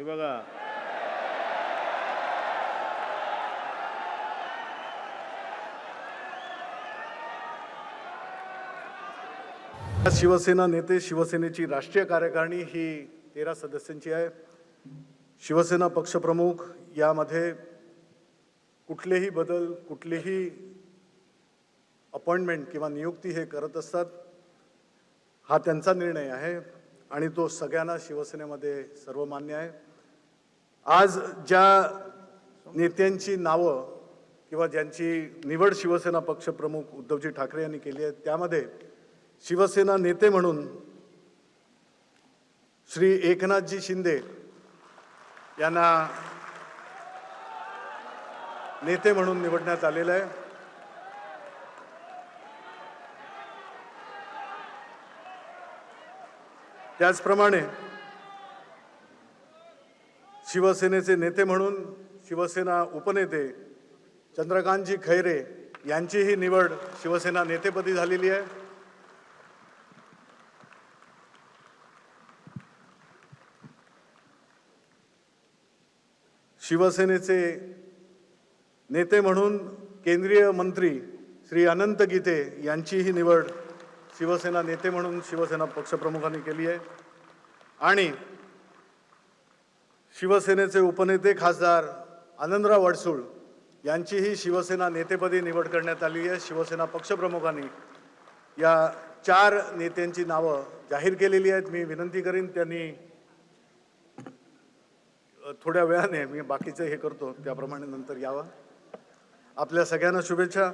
हे बघा. शिवसेना नेते शिवसेनेची राष्ट्रीय कार्यकारिणी ही तेरा सदस्यांची आहे. शिवसेना पक्षप्रमुख यामध्ये कुठलेही बदल कुठलेही अपॉइंटमेंट किंवा नियुक्ती हे करत असतात हा त्यांचा निर्णय आहे आणि तो सगळ्यांना शिवसेनेमध्ये सर्वमान्य आहे. आज ज्या नेत्यांची नावं किंवा ज्यांची निवड शिवसेना पक्षप्रमुख उद्धवजी ठाकरे यांनी केली आहे त्यामध्ये शिवसेना नेते म्हणून श्री एकनाथजी शिंदे यांना नेते म्हणून निवडण्यात आलेलं आहे. त्याचप्रमाणे शिवसेनेचे नेते म्हणून शिवसेना उपनेते चंद्रकांतजी खैरे यांचीही निवड शिवसेना नेतेपदी झालेली आहे. शिवसेनेचे नेते म्हणून केंद्रीय मंत्री श्री अनंत गीते यांचीही निवड शिवसेना नेते म्हणून शिवसेना पक्षप्रमुखांनी केली आहे. आणि शिवसेनेचे उपनेते खासदार आनंदराव अडसूळ यांचीही शिवसेना नेतेपदी निवड करण्यात आली आहे. शिवसेना पक्षप्रमुखांनी या चार नेत्यांची नावं जाहीर केलेली आहेत. मी विनंती करीन त्यांनी थोड्या वेळाने मी बाकीचं हे करतो. त्याप्रमाणे नंतर यावं. आपल्या सगळ्यांना शुभेच्छा.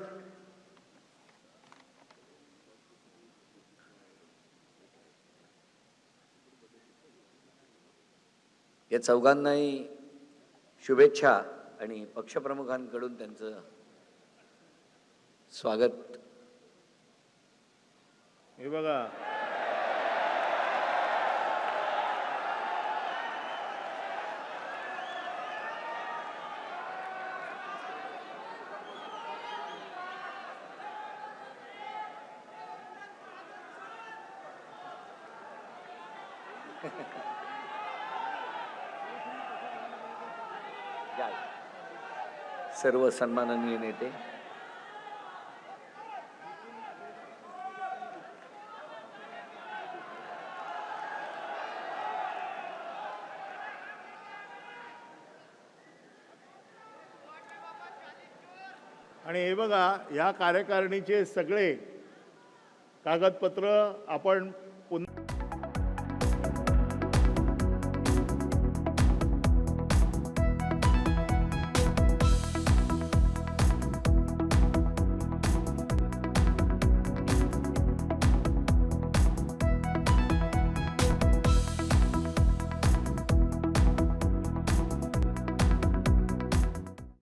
या चौघांनाही शुभेच्छा आणि पक्षप्रमुखांकडून त्यांचं स्वागत. हे बघा. सर्व सन्माननीय नेते. आणि हे बघा ह्या कार्यकारिणीचे सगळे कागदपत्र आपण